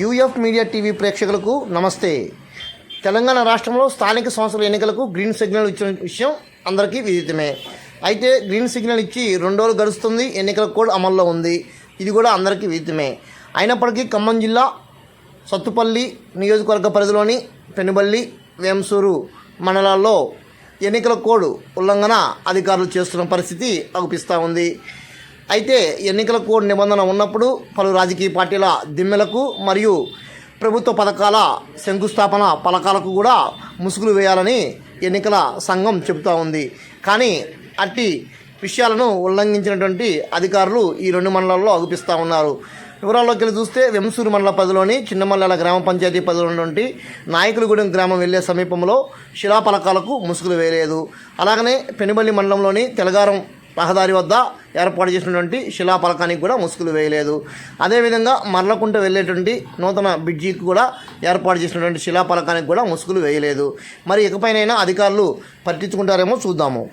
UF media TV ప్రేక్షకులకు నమస్తే. తెలంగాణ రాష్ట్రంలో స్థానిక సంస్థల ఎన్నికలకు గ్రీన్ సిగ్నల్ ఇచ్చిన విషయం అందరికీ విదితమే. అయితే గ్రీన్ సిగ్నల్ ఇచ్చి రెండు రోజులు గడుస్తుంది ఎన్నికల కోడ్ అమల్లో ఉంది. ఇది కూడా అందరికీ విదితమే. అయినప్పటికీ ఖమ్మం జిల్లా సత్తుపల్లి నియోజకవర్గ పరిధిలోని పెనుబల్లి వేంసూరు మండలాల్లో ఎన్నికల కోడ్ ఉల్లంఘన అధికారులు చేస్తున్న పరిస్థితి అగుపిస్తూ ఉంది. అయితే ఎన్నికల కోడ్ నిబంధన ఉన్నప్పుడు పలు రాజకీయ పార్టీల దిమ్మెలకు మరియు ప్రభుత్వ పథకాల శంకుస్థాపన పథకాలకు కూడా ముసుగులు వేయాలని ఎన్నికల సంఘం చెబుతూ ఉంది. కానీ అట్టి విషయాలను ఉల్లంఘించినటువంటి అధికారులు ఈ రెండు మండలాల్లో అగుపిస్తూ ఉన్నారు. వివరాల్లోకి వెళ్ళి చూస్తే వెంసూరు మండల పరిధిలోని చిన్నమల్లాల గ్రామ పంచాయతీ పరిధిలో ఉన్నటువంటి నాయకులగూడెం గ్రామం వెళ్ళే సమీపంలో శిలాపలకాలకు ముసుగులు వేయలేదు. అలాగనే పెనుబల్లి మండలంలోని తెలగారం రహదారి వద్ద ఏర్పాటు చేసినటువంటి శిలాఫలకానికి కూడా ముసుగులు వేయలేదు. అదేవిధంగా మర్లకుంట వెళ్ళేటువంటి నూతన బ్రిడ్జికి కూడా ఏర్పాటు చేసినటువంటి శిలాఫలకానికి కూడా ముసుగులు వేయలేదు. మరి ఇకపైనైనా అధికారులు పట్టించుకుంటారేమో చూద్దాము.